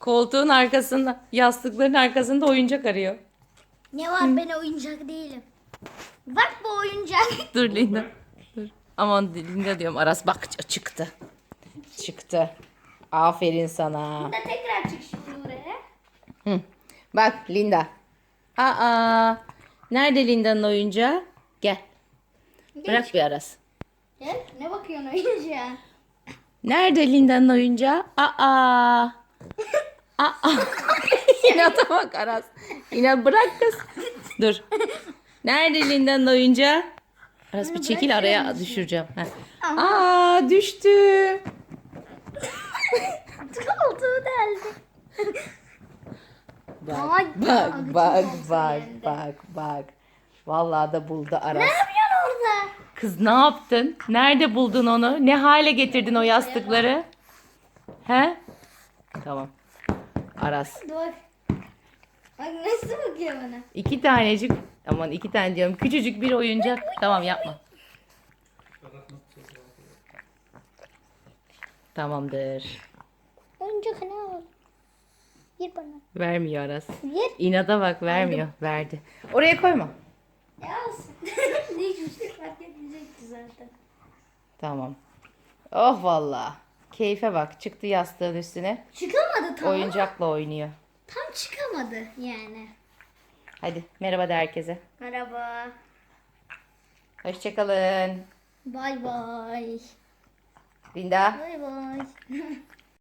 Koltuğun arkasında, yastıkların arkasında oyuncak arıyor. Ne var ben oyuncak değilim. Bak bu oyuncak. Dur Linda. Dur. Aman Linda diyorum. Aras bak çıktı. Çıktı. Aferin sana. da tekrar çık şimdi buraya. Hı. Bak Linda. Aa. Nerede Linda'nın oyuncağı? Gel. Bırak bir Aras. Gel ne bakıyorsun oyuncağa? Nerede Linda'nın oyuncağı? Aa. Aa. İnata bak Aras. İnat bırak kız. Dur. Nerede Linda'nın oyuncağı? Aras bir çekil araya düşüreceğim. Heh. Aa düştü. Koltuğu deldi. Bak bak bak bak bak bak. Vallahi da buldu Aras. Ne yapıyorsun orada? Kız ne yaptın? Nerede buldun onu? Ne hale getirdin o yastıkları? He? Tamam. Aras. Dur. Bak nasıl bakıyor bana. İki tanecik aman iki tane diyorum. Küçücük bir oyuncak. Tamam yapma. Tamamdır. Oyuncak ne var? Ver bana. Vermiyor Aras. Ver. İnada bak vermiyor. Verdi. Oraya koyma. Ya olsun. ne hiçbir şey fark etmeyecekti zaten. Tamam. Oh valla. Keyfe bak. Çıktı yastığın üstüne. Çıkamadı tam. Oyuncakla oynuyor. Tam çıkamadı yani. Hadi merhaba de herkese. Merhaba. Hoşçakalın. Bay bay. Linda. Bay bay.